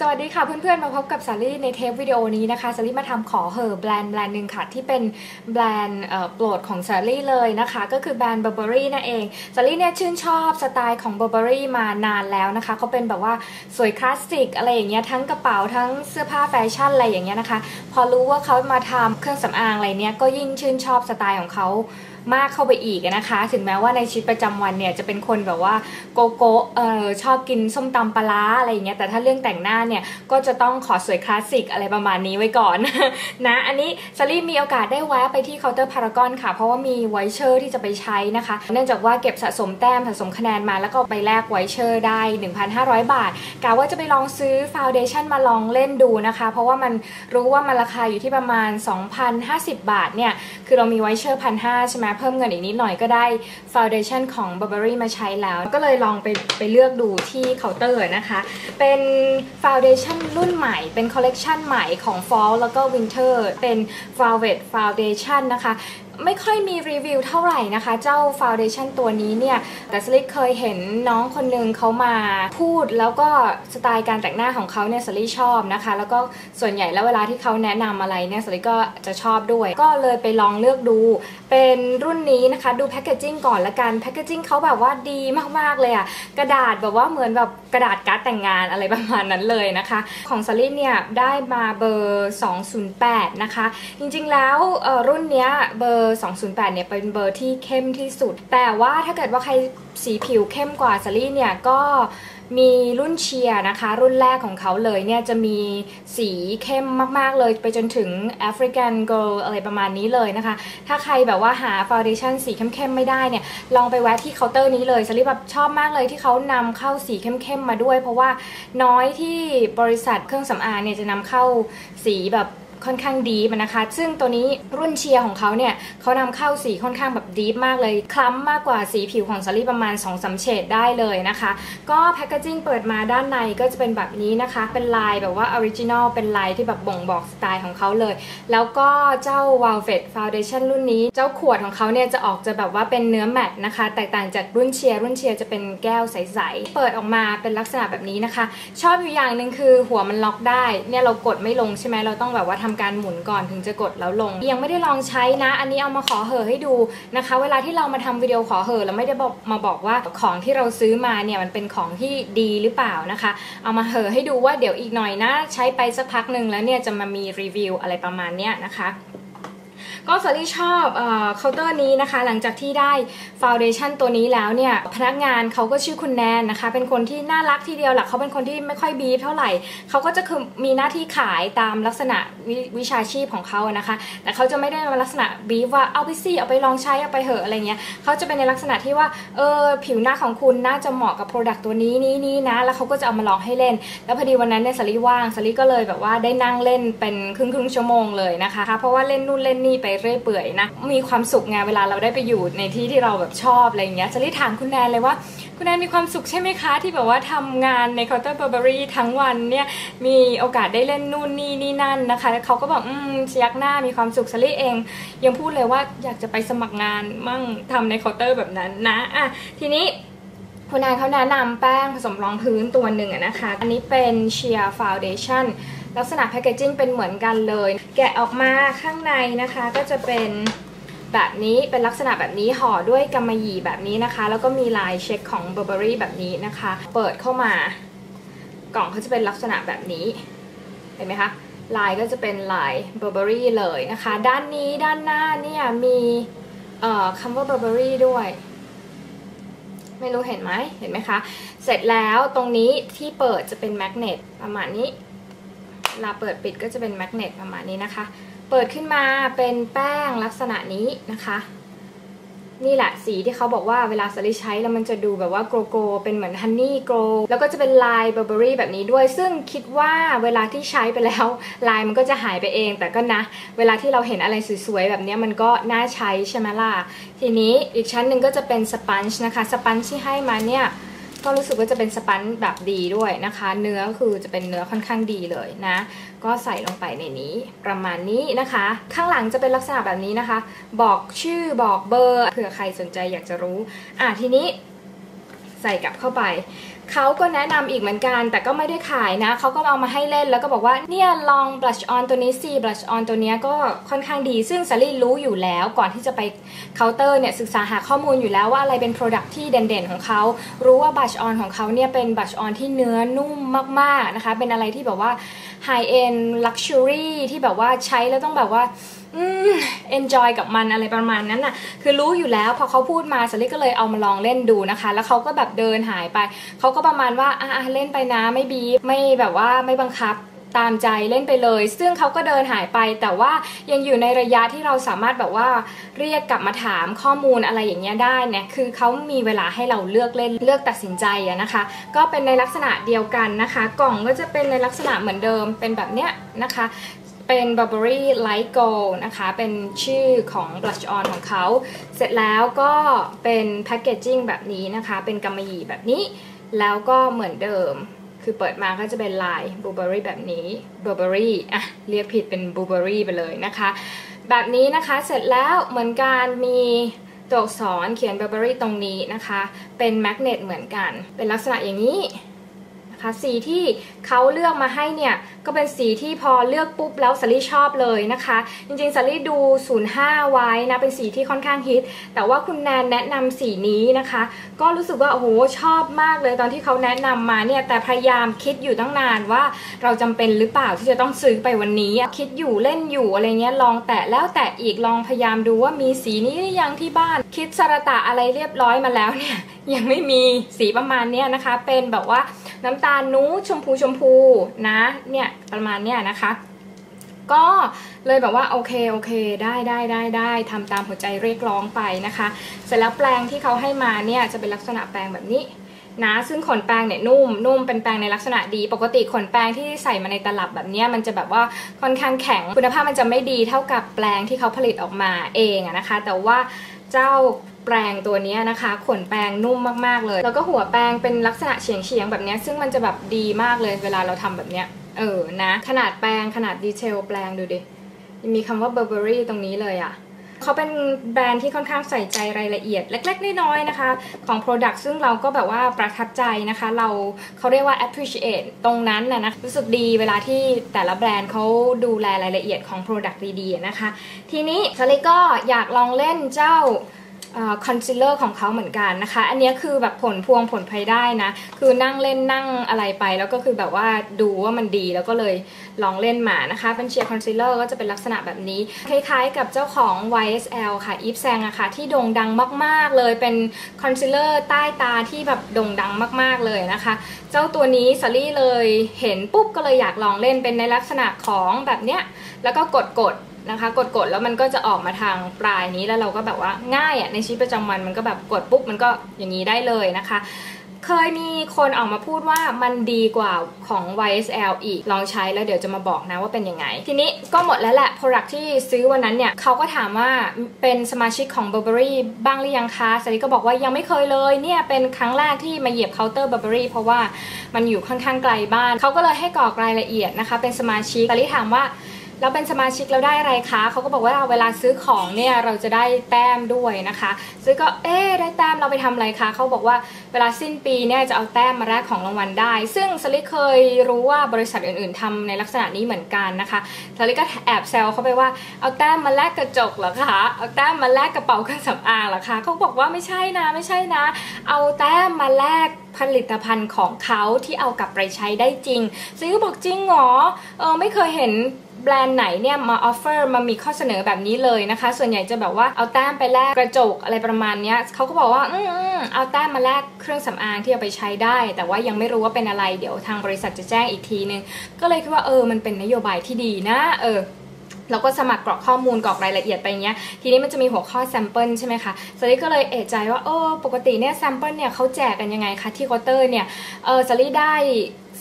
สวัสดีค่ะเพื่อนๆ มาพบกับสาลี่ในเทปวิดีโอนี้นะคะสาลี่มาทำขอเหอแบรนด์แบรนด์หนึ่งค่ะ ที่เป็นแบรนด์โปรดของสาลี่เลยนะคะ ก็คือแบรนด์ Burberry นั่นเองสาลี่เนี่ยชื่นชอบสไตล์ของ Burberry มานานแล้วนะคะเขาเป็นแบบว่าสวยคลาสสิกอะไรอย่างเงี้ยทั้งกระเป๋าทั้งเสื้อผ้าแฟชั่นอะไรอย่างเงี้ยนะคะ พอรู้ว่าเขามาทำเครื่องสำอางอะไรเนี้ยก็ยิ่งชื่นชอบสไตล์ของเขา มากเข้าไปอีกนะคะ ถึงแม้ว่าในชีวิตประจำวันเนี่ยจะเป็นคนแบบว่าโกโก้เออชอบกินส้มตำปลาอะไรอย่างเงี้ยแต่ถ้าเรื่องแต่งหน้าเนี่ยก็จะต้องขอสวยคลาสสิกอะไรประมาณนี้ไว้ก่อนนะอันนี้ซารี่มีโอกาสได้แวะไปที่เคาน์เตอร์พารากอนค่ะ เพราะว่ามีไวเชอร์ที่จะไปใช้นะคะ เนื่องจากว่าเก็บสะสมแต้มสะสมคะแนนมาแล้วก็ไปแลกไวเชอร์ได้ 1,500 บาทกะว่าจะไปลองซื้อฟาวเดชั่นมาลองเล่นดูนะคะ เพราะว่ามันรู้ว่ามันราคาอยู่ที่ประมาณ 2,050 บาทเนี่ย คือเรามีไวเชอร์พันห้าใช่ไหมเพิ่มเงินอีกนิดหน่อยก็ได้ฟาวเดชั่นของ Burberry มาใช้แล้ว ก็เลยลองไปไปเลือกดูที่เคาน์เตอร์นะคะ เป็นฟาวเดชั่นรุ่นใหม่ เป็นคอลเลกชันใหม่ของ Fall แล้วก็ Winter เป็น Velvet Foundation นะคะ ไม่ค่อยมีรีวิวเท่าไหร่นะคะ เจ้าฟาวเดชั่นตัวนี้เนี่ย แต่สลิกเคยเห็นน้องคนหนึ่งเขามาพูดแล้วก็สไตล์การแต่งหน้าของเขาเนี่ยสลิกชอบนะคะ แล้วก็ส่วนใหญ่แล้วเวลาที่เขาแนะนำอะไรเนี่ยสลิกก็จะชอบด้วย ก็เลยไปลองเลือกดู เป็นรุ่นนี้นะคะ ดูแพคเกจิ้งก่อนละกันแพคเกจิ้งเขาแบบว่าดีมากๆเลยอะกระดาษแบบว่าเหมือนแบบกระดาษการ์ดแต่งงานอะไรประมาณนั้นเลยนะคะ ของสลิกเนี่ยได้มาเบอร์ 208 นะคะ จริงๆแล้วรุ่นเนี้ยเบอร์ร์ 208 เนี่ยเป็นเบอร์ที่เข้มที่สุด แต่ว่าถ้าเกิดว่าใครสีผิวเข้มกว่าซารี่เนี่ยก็มีรุ่นเชียร์นะคะ รุ่นแรกของเขาเลยเนี่ยจะมีสีเข้มมาก ๆ เลยไปจนถึง African Girl อะไรประมาณนี้เลยนะคะ ถ้าใครแบบว่าหาฟาวเดชั่นสีเข้มๆไม่ได้เนี่ย ลองไปแวะที่เคาน์เตอร์นี้เลยซารี่แบบชอบมากเลยที่เขานำเข้าสีเข้มๆมาด้วย เพราะว่าน้อยที่บริษัทเครื่องสำอางเนี่ยจะนำเข้าสีแบบ ค่อนข้างดีมันนะคะ ซึ่งตัวนี้รุ่นเชียร์ของเขาเนี่ยเขานำเข้าสีค่อนข้างแบบดีมากเลย คล้ำมากกว่าสีผิวของซารี่ประมาณ2อสเฉดได้เลยนะคะ ก็แพคเกจิ้งเปิดมาด้านในก็จะเป็นแบบนี้นะคะ เป็นลายแบบว่าออริจินอลเป็นลายที่แบบบ่งบอกสไตล์ของเขาเลย แล้วก็เจ้า Velvet Foundation รุ่นนี้ เจ้าขวดของเขาเนี่ยจะออกจะแบบว่าเป็นเนื้อแมตต์นะคะ แตกต่างจากรุ่นเชียร์รุ่นเชียร์จะเป็นแก้วใสๆ เปิดออกมาเป็นลักษณะแบบนี้นะคะ ชอบอยู่อย่างหนึ่งคือหัวมันล็อกได้ เนี่ยเรากดไม่ลงใช่ไหมเราต้องแบบว่าทำการหมุนก่อนถึงจะกดแล้วลง ยังไม่ได้ลองใช้นะ อันนี้เอามาขอเหอให้ดูนะคะ เวลาที่เรามาทำวิดีโอขอเหอเราไม่ได้บอกมาบอกว่าของที่เราซื้อมาเนี่ยมันเป็นของที่ดีหรือเปล่านะคะ เอามาเหอให้ดูว่าเดี๋ยวอีกหน่อยนะ ใช้ไปสักพักหนึ่งแล้วเนี่ยจะมามีรีวิวอะไรประมาณเนี้ยนะคะ ก็สารี่ชอบเคาน์เตอร์นี้นะคะ หลังจากที่ได้ฟาวเดชั่นตัวนี้แล้วเนี่ย พนักงานเขาก็ชื่อคุณแนนนะคะ เป็นคนที่น่ารักทีเดียวแหละเขาเป็นคนที่ไม่ค่อยบีฟเท่าไหร่เขาก็จะคือมีหน้าที่ขายตามลักษณะววิชาชีพของเขานะคะ แต่เขาจะไม่ได้มาลักษณะบีฟว่าเอาไปสิเอาไปลองใช้เอาไปเหอะอะไรเงี้ยเขาจะเป็นในลักษณะที่ว่าเออผิวหน้าของคุณน่าจะเหมาะกับโปรดักต์ตัวนี้นี้นี้นะ แล้วเขาก็จะเอามาลองให้เล่น แล้วพอดีวันนั้นเนี่ยสารี่ว่างสารี่ก็เลยแบบว่าได้นั่งเล่นเป็นครึ่งครึ่งชั่วโมงเลยนะคะ เพราะว่าเล่นนู่นเล่นนี่ไปเรื่อยเปื่อยนะ มีความสุขไงเวลาเราได้ไปอยู่ในที่ที่เราแบบชอบอะไรเงี้ยจะรีถามคุณแนนเลยว่า คุณแนนมีความสุขใช่ไหมคะ ที่แบบว่าทำงานในเคาน์เตอร์เบอร์เบอรี่ทั้งวันเนี่ยมีโอกาสได้เล่นนู่นนี่นี่นั่นนะคะเขาก็บอกอืมเชียกหน้ามีความสุขซลี่เอง ยังพูดเลยว่าอยากจะไปสมัครงานมั่งทำในเคาน์เตอร์แบบนั้นนะอะทีนี้คุณนายเขาแนะนำแป้งผสมรองพื้นตัวหนึ่งนะคะ อันนี้เป็นเชียร์ฟาวเดชั่น ลักษณะแพคเกจิ้งเป็นเหมือนกันเลย แกะออกมาข้างในนะคะก็จะเป็นแบบนี้เป็นลักษณะแบบนี้ห่อด้วยกำมะหยี่แบบนี้นะคะ แล้วก็มีลายเช็คของเบอร์เบอรี่แบบนี้นะคะ เปิดเข้ามากล่องเขาจะเป็นลักษณะแบบนี้เห็นไหมคะลายก็จะเป็นลายเบอร์เบอรี่เลยนะคะ ด้านนี้ด้านหน้าเนี่ยมีคำว่าเบอร์เบอรี่ด้วยไม่รู้เห็นไหมเห็นไหมคะ เสร็จแล้วตรงนี้ที่เปิดจะเป็นแมกเนตประมาณนี้ เวลาเปิดปิดก็จะเป็นแมกเนตประมาณนี้นะคะ เปิดขึ้นมาเป็นแป้งลักษณะนี้นะคะ นี่แหละสีที่เขาบอกว่าเวลาสลิใช้แล้วมันจะดูแบบว่าโกลโกเป็นเหมือนฮันนี่โกลแล้วก็จะเป็นลายเบอร์เบอรี่แบบนี้ด้วย ซึ่งคิดว่าเวลาที่ใช้ไปแล้ว ลายมันก็จะหายไปเอง แต่ก็นะ เวลาที่เราเห็นอะไรสวยๆแบบนี้มันก็น่าใช้ใช่ไหมล่ะ ทีนี้อีกชั้นหนึ่งก็จะเป็นสปันช์นะคะ สปันช์ที่ให้มาเนี่ย ก็รู้สึกว่าจะเป็นสปันแบบดีด้วยนะคะ เนื้อคือจะเป็นเนื้อค่อนข้างดีเลยนะ ก็ใส่ลงไปในนี้ประมาณนี้นะคะ ข้างหลังจะเป็นลักษณะแบบนี้นะคะ บอกชื่อบอกเบอร์เผื่อใครสนใจอยากจะรู้ อะทีนี้ใส่กลับเข้าไปเขาก็แนะนำอีกเหมือนกัน แต่ก็ไม่ได้ขายนะ เขาก็เอามาให้เล่นแล้วก็บอกว่าเนี่ยลอง blush on ตัวนี้สิ blush on ตัวนี้ก็ค่อนข้างดี ซึ่งซารี่รู้อยู่แล้วก่อนที่จะไปเคาน์เตอร์เนี่ยศึกษาหาข้อมูลอยู่แล้วว่าอะไรเป็น product ที่เด่นๆของเขา รู้ว่า blush on ของเขาเนี่ยเป็น blush on ที่เนื้อนุ่มมากๆนะคะ เป็นอะไรที่แบบว่า high end luxury ที่แบบว่าใช้แล้วต้องแบบว่าอืม enjoy กับมันอะไรประมาณนั้นน่ะ คือรู้อยู่แล้วพอเขาพูดมาสลิก็เลยเอามาลองเล่นดูนะคะ แล้วเขาก็แบบเดินหายไป เขาก็ประมาณว่าอะเล่นไปนะไม่บีบไม่แบบว่าไม่บังคับตามใจเล่นไปเลย ซึ่งเขาก็เดินหายไป แต่ว่ายังอยู่ในระยะที่เราสามารถแบบว่าเรียกกลับมาถามข้อมูลอะไรอย่างเงี้ยได้เนี่ยคือเขามีเวลาให้เราเลือกเล่นเลือกตัดสินใจอะนะคะ ก็เป็นในลักษณะเดียวกันนะคะ กล่องก็จะเป็นในลักษณะเหมือนเดิมเป็นแบบเนี้ยนะคะเป็น Burberry Light Gold นะคะ เป็นชื่อของ blush on ของเขา เสร็จแล้วก็เป็นแพคเกจจิ้งแบบนี้นะคะ เป็นกำมะหยี่แบบนี้ แล้วก็เหมือนเดิม คือเปิดมาก็จะเป็นลายบูเบอรี่แบบนี้บูเบอรี่อะเรียกผิดเป็นบูเบอรี่ไปเลยนะคะ แบบนี้นะคะเสร็จแล้วเหมือนกันมีตัวอักษรเขียนบูเบอรี่ตรงนี้นะคะ เป็นแมกเนตเหมือนกัน เป็นลักษณะอย่างนี้ สีที่เขาเลือกมาให้เนี่ยก็เป็นสีที่พอเลือกปุ๊บแล้วสลี่ชอบเลยนะคะ จริงๆสลี่ดู 05 ไว้นะเป็นสีที่ค่อนข้างฮิต แต่ว่าคุณแนนแนะนำสีนี้นะคะ ก็รู้สึกว่าโอ้โหชอบมากเลยตอนที่เขาแนะนำมาเนี่ยแต่พยายามคิดอยู่ตั้งนานว่าเราจำเป็นหรือเปล่าที่จะต้องซื้อไปวันนี้คิดอยู่เล่นอยู่อะไรเงี้ยลองแตะแล้วแตะอีกลองพยายามดูว่ามีสีนี้หรือยังที่บ้าน คิดสระตะอะไรเรียบร้อยมาแล้วเนี่ย ยังไม่มีสีประมาณเนี้ยนะคะ เป็นแบบว่าน้ำตาลนูชมพูชมพูนะเนี่ยประมาณเนี้ยนะคะก็เลยแบบว่าโอเคโอเค ได้ได้ได้ได้ทำตามหัวใจเรียกร้องไปนะคะ เสร็จแล้วแปรงที่เขาให้มาเนี่ยจะเป็นลักษณะแปรงแบบนี้นะซึ่งขนแปรงเนี่ยนุ่มนุ่มเป็นแปรงในลักษณะดี ปกติขนแปรงที่ใส่มาในตลับแบบนี้มันจะแบบว่าค่อนข้างแข็งคุณภาพมันจะไม่ดีเท่ากับแปรงที่เขาผลิตออกมาเองอะนะคะ แต่ว่าเจ้า แปรงตัวนี้นะคะ ขนแปรงนุ่มมากๆเลย แล้วก็หัวแปรงเป็นลักษณะเฉียงเฉียงๆแบบนี้ซึ่งมันจะแบบดีมากเลยเวลาเราทำแบบเนี้ยเออนะ ขนาดแปรงขนาดดีเทลแปรงดูดิมีคำว่า Burberry ตรงนี้เลยอะเขาเป็นแบรนด์ที่ค่อนข้างใส่ใจรายละเอียดเล็กๆ น้อยๆนะคะ ของ Product ซึ่งเราก็แบบว่าประทับใจนะคะ เราเขาเรียกว่า appreciate ตรงนั้นนะนะรู้สึกดีเวลาที่แต่ละแบรนด์เขาดูแลรายละเอียดของ Product ดีๆนะคะ ทีนี้สลิก็อยากลองเล่นเจ้า คอนซีลเลอร์ของเขาเหมือนกันนะคะ อันนี้คือแบบผลพวงผลภัยได้นะ คือนั่งเล่นนั่งอะไรไป แล้วก็คือแบบว่าดูว่ามันดีแล้วก็เลยลองเล่นมานะคะ เป็นเชียร์คอนซีลเลอร์ก็จะเป็นลักษณะแบบนี้ คล้ายๆกับเจ้าของ YSL ค่ะอีฟแซงอะค่ะที่โด่งดังมากๆเลยเป็นคอนซีลเลอร์ใต้ตาที่แบบโด่งดังมากๆเลยนะคะ เจ้าตัวนี้สลี่เลยเห็นปุ๊บก็เลยอยากลองเล่นเป็นในลักษณะของแบบเนี้ยแล้วก็กดกด นะคะกดกดแล้วมันก็จะออกมาทางปลายนี้แล้วเราก็แบบว่าง่ายอะในชีวิตประจำวันมันก็แบบกดปุ๊บมันก็อย่างนี้ได้เลยนะคะ เคยมีคนออกมาพูดว่ามันดีกว่าของ YSL อีกลองใช้แล้วเดี๋ยวจะมาบอกนะว่าเป็นยังไง ทีนี้ก็หมดแล้วแหละ Product ที่ซื้อวันนั้นเนี่ยเขาก็ถามว่าเป็นสมาชิกของ Burberry บ้างหรือยังคะสาริก็บอกว่ายังไม่เคยเลยเนี่ยเป็นครั้งแรกที่มาเหยียบเคาน์เตอร์ Burberry เพราะว่ามันอยู่ค่อนข้างไกลบ้านเขาก็เลยให้กรอกรายละเอียดนะคะ เป็นสมาชิกสาริถามว่า เราเป็นสมาชิกเราได้อะไรคะเขาก็บอกว่าเวลาซื้อของเนี่ยเราจะได้แต้มด้วยนะคะซื้อก็เอ๊ได้แต้มเราไปทำอะไรคะเขาบอกว่าเวลาสิ้นปีเนี่ยจะเอาแต้มมาแลกของรางวัลได้ ซึ่งสลิเคยรู้ว่าบริษัทอื่นๆทำในลักษณะนี้เหมือนกันนะคะสลิก็แอบแซวเขาไปว่าเอาแต้มมาแลกกระจกเหรอคะเอาแต้มมาแลกกระเป๋าเครื่องสำอางเหรอคะเขาบอกว่าไม่ใช่นะไม่ใช่นะ เอาแต้มมาแลกผลิตภัณฑ์ของเขาที่เอากลับไปใช้ได้จริง ซื้อบอกจริงเหรอเออไม่เคยเห็น แบรนด์ไหนเนี่ยมาออฟเฟอร์มามีข้อเสนอแบบนี้เลยนะคะ ส่วนใหญ่จะแบบว่าเอาแต้มไปแลกกระจกอะไรประมาณนี้เขาก็บอกว่าอืมเอาแต้มมาแลกเครื่องสำอางที่เอาไปใช้ได้ แต่ว่ายังไม่รู้ว่าเป็นอะไรเดี๋ยวทางบริษัทจะแจ้งอีกทีนึง ก็เลยคิดว่าเออมันเป็นนโยบายที่ดีนะเออเราก็สมัครกรอกข้อมูลกรอกรายละเอียดไปเงี้ย ทีนี้มันจะมีหัวข้อแซมเปิลใช่ไหมคะสลิก็เลยเอะใจว่าเออปกติเนี่ยแซมเปิลเนี่ยเขาแจกกันยังไงคะที่คอเตอร์เนี่ยเออสลิได้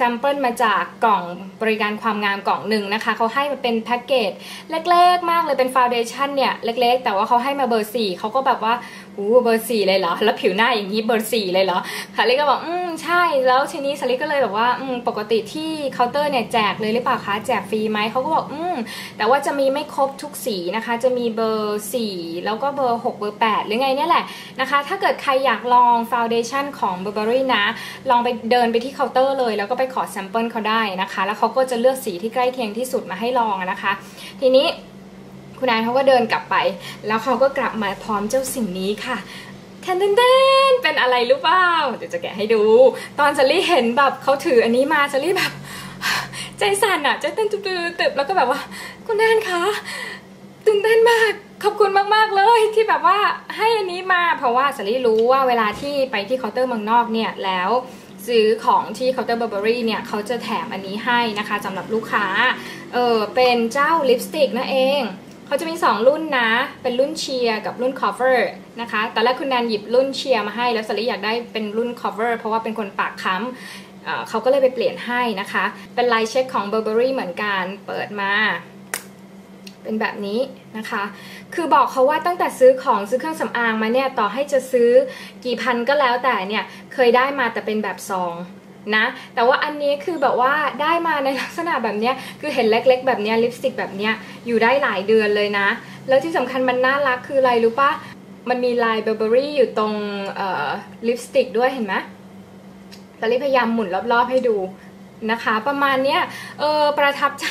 ซซมเปิลมาจากกล่องบริการความงามกล่องหนึ่งนะคะเขาให้มาเป็นแพ็กเกจเล็กๆ มากเลยเป็นฟาวเดชั่นเนี่ยเล็กๆ แต่ว่าเขาให้มาเบอร์สี่เขาก็แบบว่าอู้เบอร์สี่เลยเหรอ แล้วผิวหน้าอย่างนี้เบอร์สี่เลยเหรอสาลิก็บอกอืมใช่แล้วทีนี้สาลิก็เลยแบบว่าอืมปกติที่เคาน์เตอร์เนี่ยแจกเลยหรือเปล่าคะแจกฟรีไหมเขาก็บอกอืมแต่ว่าจะมีไม่ครบทุกสีนะคะ จะมีเบอร์สี่แล้วก็เบอร์หกเบอร์แปดหรือไงเนี่ยแหละนะคะ ถ้าเกิดใครอยากลองฟาวเดชั่นของ Burberry นะ ลองไปเดินไปที่เคาน์เตอร์เลย แล้วก็ไปขอแซมเปิลเขาได้นะคะ แล้วเขาก็จะเลือกสีที่ใกล้เคียงที่สุดมาให้ลองนะคะ ทีนี้คุณนายเขาก็เดินกลับไป แล้วเขาก็กลับมาพร้อมเจ้าสิ่งนี้ค่ะแทนเต้นเป็นอะไรรือเปล่าเดี๋ยวจะแกะให้ดู ตอนซารี่เห็นแบบเขาถืออันนี้มาซารี่แบบ ใจสั่นอะใจเต้นตึบๆแล้วก็แบบว่า คุณแนนคะตื่นเต้นมากขอบคุณมาก ๆ เลยที่แบบว่าให้อันนี้มาเพราะว่าสารี่รู้ว่าเวลาที่ไปที่เคาน์เตอร์เมืองนอกเนี่ยแล้ว ซื้อของที่เคาน์เตอร์เบอร์เบอรี่เนี่ยเขาจะแถมอันนี้ให้นะคะสำหรับลูกค้า เออเป็นเจ้าลิปสติกนั่นเองเขาจะมี 2 รุ่นนะ เป็นรุ่นเชียร์กับรุ่น cover นะคะ ตอนแรกคุณแนนหยิบรุ่นเชียร์มาให้ แล้วสารี่อยากได้เป็นรุ่น cover เพราะว่าเป็นคนปากค้ำเขาก็เลยไปเปลี่ยนให้นะคะ เป็นลายเช็คของ Burberry เหมือนกัน เปิดมา เป็นแบบนี้นะคะ คือบอกเขาว่าตั้งแต่ซื้อของซื้อเครื่องสำอางมาเนี่ยต่อให้จะซื้อกี่พันก็แล้วแต่เนี่ยเคยได้มาแต่เป็นแบบซองนะแต่ว่าอันนี้คือแบบว่าได้มาในลักษณะแบบนี้คือเห็นเล็ก ๆ แบบนี้ลิปสติกแบบนี้อยู่ได้หลายเดือนเลยนะ แล้วที่สำคัญมันน่ารักคืออะไรรู้ปะมันมีลายเบอร์เบอรี่อยู่ตรงลิปสติกด้วยเห็นไหมตอนนี้พยายามหมุนรอบๆให้ดู นะคะ ประมาณเนี้ยเออประทับใจ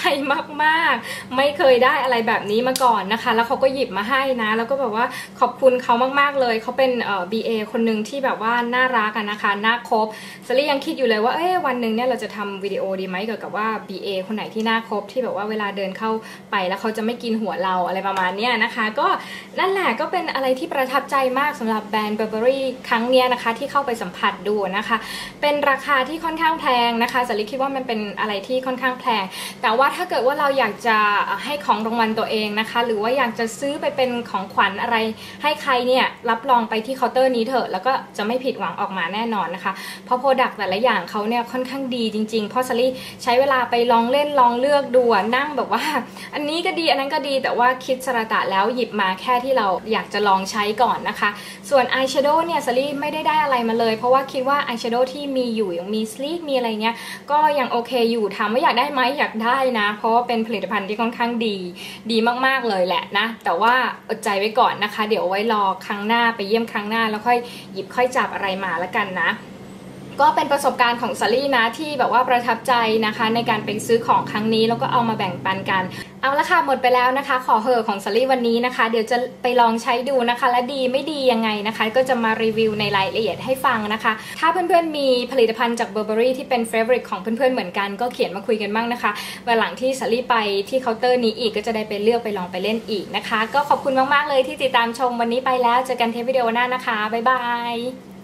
มากๆ ไม่เคยได้อะไรแบบนี้มาก่อนนะคะ แล้วเขาก็หยิบมาให้นะ แล้วก็แบบว่าขอบคุณเขามากๆเลยเขาเป็นเอ่อ BA คนหนึ่งที่แบบว่าน่ารักนะคะน่าคบสลี่ยังคิดอยู่เลยว่าเอ้วันหนึ่งเนี่ยเราจะทำวิดีโอดีไหมเกี่ยวกับว่า BA คนไหนที่น่าคบที่แบบว่าเวลาเดินเข้าไปแล้วเขาจะไม่กินหัวเราอะไรประมาณเนี้ยนะคะ ก็นั่นแหละก็เป็นอะไรที่ประทับใจมากสำหรับแบรนด์ Burberry ครั้งเนี้ยนะคะที่เข้าไปสัมผัสดูนะคะ เป็นราคาที่ค่อนข้างแพงนะคะสลิคิดว่ามันเป็นอะไรที่ค่อนข้างแพงแต่ว่าถ้าเกิดว่าเราอยากจะให้ของรางวัลตัวเองนะคะ หรือว่าอยากจะซื้อไปเป็นของขวัญอะไร ให้ใครเนี่ยรับรองไปที่เคาน์เตอร์นี้เถอะแล้วก็จะไม่ผิดหวังออกมาแน่นอนนะคะเพราะโปรดักต์แต่ละอย่างเขาเนี่ยค่อนข้างดีจริงๆเพราะซารี่ใช้เวลาไปลองเล่นลองเลือกดูนั่งแบบว่า อันนี้ก็ดีอันนั้นก็ดีแต่ว่าคิดสระตะแล้วหยิบมาแค่ที่เราอยากจะลองใช้ก่อนนะคะ ส่วนอายแชโดว์เนี่ยซารี่ไม่ได้ได้อะไรมาเลย เพราะว่าคิดว่าอายแชโดว์ที่มีอยู่ยังมีสลีกมีอะไรเงี้ยก็ยังโอเคอยู่ถามว่าอยากได้ไหมอยากได้นะ เพราะว่าเป็นผลิตภัณฑ์ที่ค่อนข้างดีดีมากๆเลยแหละนะ แต่ว่าอดใจไว้ก่อนนะคะ เดี๋ยวไว้รอครั้งหน้าไปเยี่ยมครั้งหน้าแล้วค่อยหยิบค่อยจับอะไรมาแล้วกันนะ ก็เป็นประสบการณ์ของซารี่นะที่แบบว่าประทับใจนะคะ ในการไปซื้อของครั้งนี้แล้วก็เอามาแบ่งปันกัน เอาละค่ะหมดไปแล้วนะคะ ขอเหอของซารี่วันนี้นะคะ เดี๋ยวจะไปลองใช้ดูนะคะ และดีไม่ดียังไงนะคะ ก็จะมารีวิวในรายละเอียดให้ฟังนะคะ ถ้าเพื่อนๆมีผลิตภัณฑ์จาก Burberry ที่เป็นเฟเวอร์ของเพื่อนๆเหมือนกันก็เขียนมาคุยกันบ้างนะคะวันหลังที่ซารี่ไปที่เคาน์เตอร์นี้อีกก็จะได้ไปเลือกไปลองไปเล่นอีกนะคะ ก็ขอบคุณมากๆเลยที่ติดตามชมวันนี้ไปแล้วเจอกันเทปวิดีโอหน้านะคะบ๊ายบาย